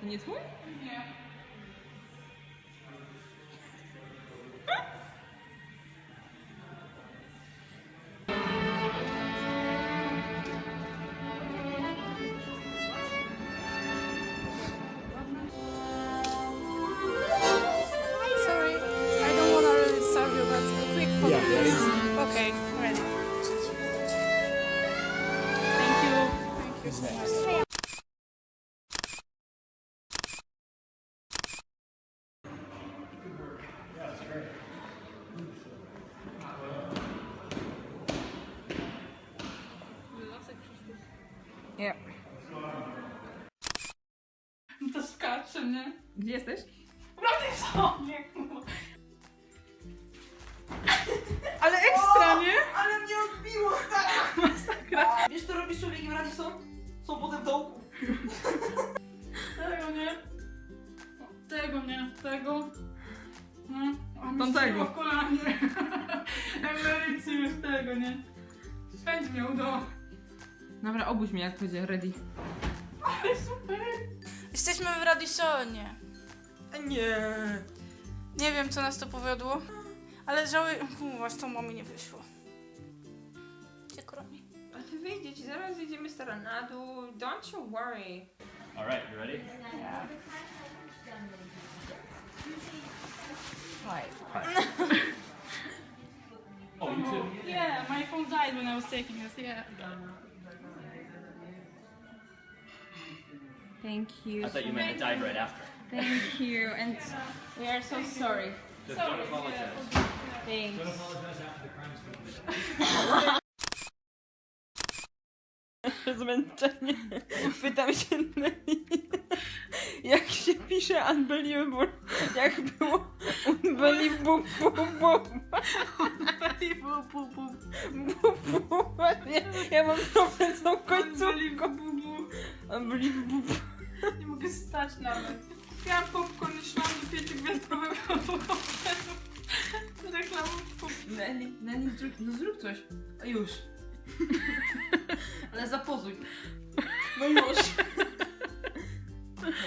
To nie twój? Nie. Nie. To skacze, nie? Gdzie jesteś? Prawie sobie. Ale ekstra, nie? Ale mnie odbiło, stara! Wiesz co robisz człowiekiem Radisson? Są potem w dołku. Tego nie. Tego nie. Tego. No, a mi Tamtego. się w kolanie. Emerycji już tego, nie? Spędź mnie udo. Dobra, obudź mnie jak będzie ready. Ale super. Jesteśmy w Radissonie. Nie. Nie wiem, co nas to powiodło, ale żałuję... Z tą mamy nie wyszło. Cię kromi. A ty wyjdziecie, zaraz jedziemy stara na dół. Don't you worry. All right, you ready? Oh, you too. Yeah, my phone died when I was taking this, yeah. Thank you. I thought you meant it died right after. Thank you. And we are so sorry. Just don't apologize. Thanks. Zmęczenie. Pytam się Nelly, jak się pisze unbelievable, jak było unbelievable, bu, bu, nie, ja mam problem z tą końcówką. Unbelievable. Nie mogę stać nawet. Miałam popcorn i szłam do pięciogwiazdkowego hotelu. Reklamą popcorn. Nelly, Nelly, zrób, no zrób coś. A już. Ale zapozuj. No już.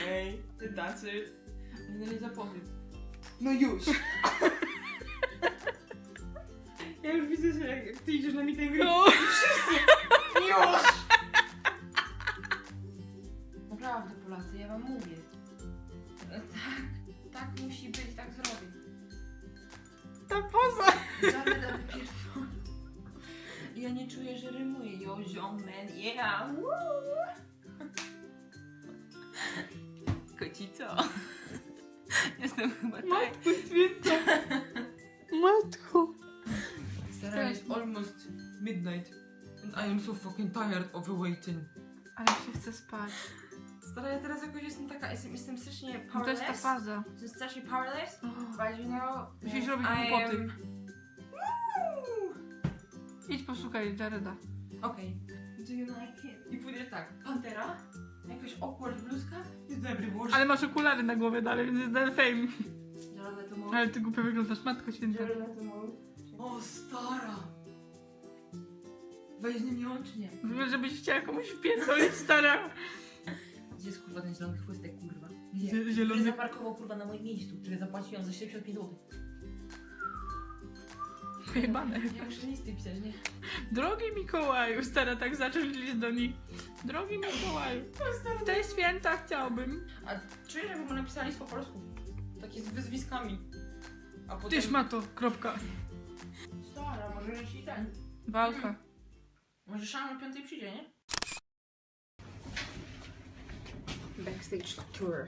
Hej, ty that's it. Nelly, zapozuj. No już. Ja już widzę, że jak ty idziesz na meeting No. Już! Jestem chyba tak. Matko święta. Matko. Sarah, almost midnight. And I am so fucking tired of waiting. Ale się chce spać. Stara, ja teraz jakoś jestem taka, jestem, jestem strasznie To powerless. jest ta faza. Jestem strasznie powerless, but you know... Musisz robić I głupoty. am-! Idź poszukaj Jareda. Okej. Do you like it? I pójdziesz tak, Pantera, jakaś awkward bluzka i dobry włos. Ale masz okulary na głowie dalej, więc jest ten fame. Żelazne to mało. Ale ty głupio wyglądasz, matko święta. Mało. O, stara! Weźmie mnie łącznie. Wygląda, żebyś chciała komuś wpierdolić, stara. Gdzie jest kurwa ten zielony chłystek, kurwa? Zie- Który Zielony. zaparkował kurwa na moim miejscu, który zapłaciłem za 75 zł. Pojebane. Ja muszę listy pisać, nie? Drogi Mikołaju, stara, tak zacząć list do nich. Drogi Mikołaju, w te święta chciałbym. A czuję, że mu napisali po polsku. Takie z wyzwiskami. A potem... Tyż ma to, kropka. Stara, może jeśli ten. Walka. Może szam na piątej przyjdzie, nie? Backstage tour.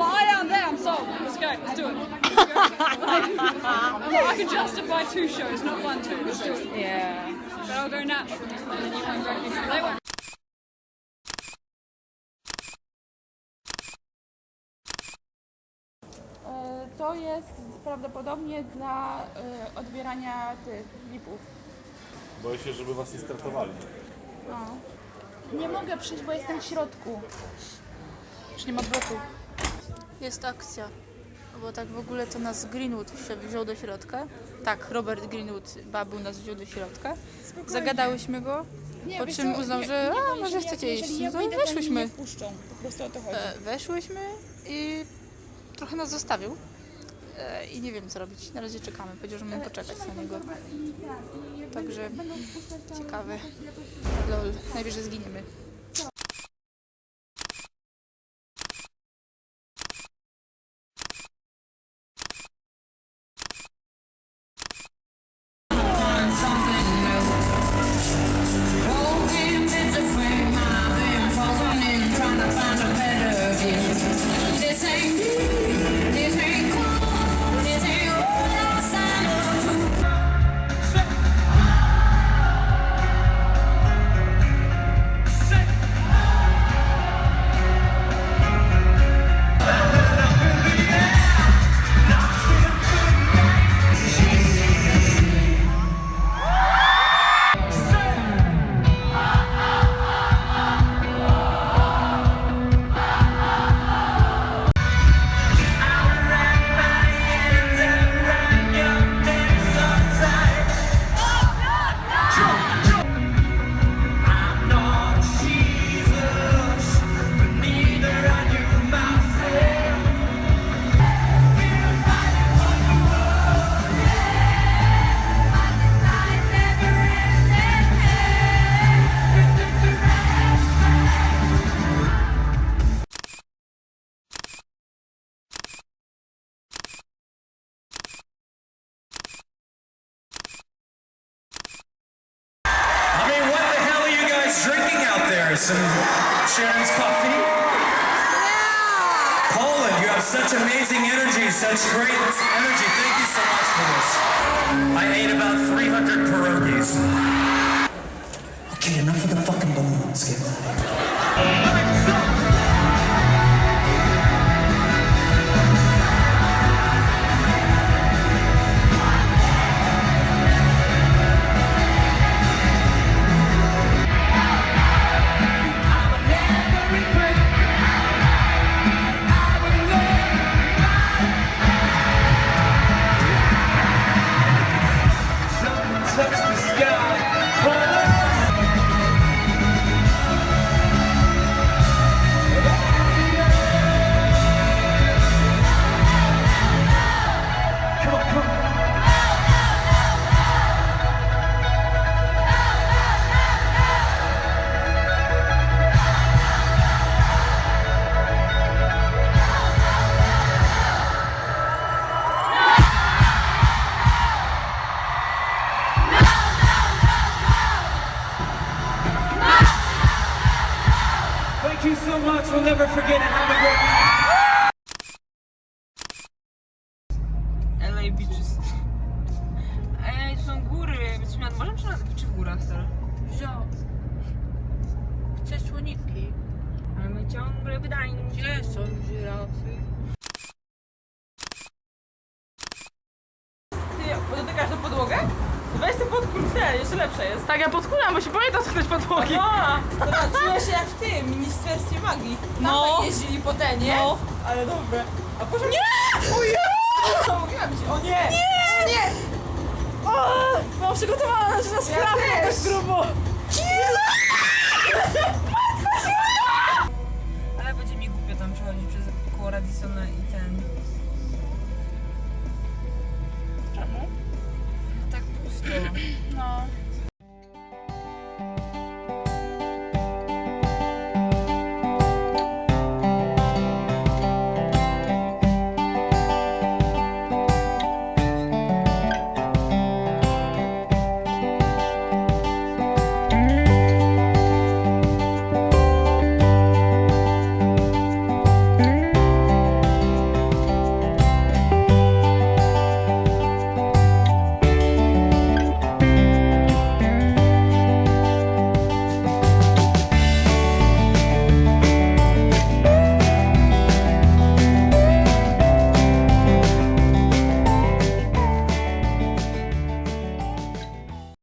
I'm I'm there. I'm sold. Let's go. Let's do it. Let's go. Like, I'm like, I can justify two shows, not one, two. Let's do it. Yeah. But I'll go natural. And then you won't recognize They won't. E, To jest prawdopodobnie dla e, odbierania tych lipów. Boję się, żeby was nie startowali. Nie mogę przyjść, bo jestem w środku. Już nie ma bloku. Jest akcja. Bo tak w ogóle to nas Greenwood wziął do środka. Tak, Robert Greenwood, babu nas wziął do środka. Zagadałyśmy go, Nie, po czym uznał, nie- że nie, a, może ja- chcecie jeżeli iść. Ja No mnie weszłyśmy. wpuszczą. Po prostu o to chodzi. E, weszłyśmy i trochę nas zostawił. E, I nie wiem co robić. Na razie czekamy. Powiedział, że mamy poczekać na niego. Także ciekawe. Lol, najwyżej zginiemy. Guys drinking out there? Some Sharon's coffee? Poland, you have such amazing energy, such great energy. Thank you so much for this. I ate about 300 pierogies. Okay, enough of the fucking balloons. Get out of here. We'll never forget it. Have a great night. LA Beaches. Ej, są góry. Jesteśmy nad morzem czy, w górach, stary? Wziął. Chcę słoniki. Ale my ciągle się... Gdzie są żyrafy? Jeszcze lepsze jest. Tak, ja podkulam, bo się boję dotknąć podłogi. A, dobra, czuję się jak w tym Ministerstwie Magii. Tam No. tak jeździli po tenie. No. Ale dobre. A proszę... Nie! Ojej! Mówiłam ci, o nie! Nie! Nie! Mam przygotowane, że nas Ja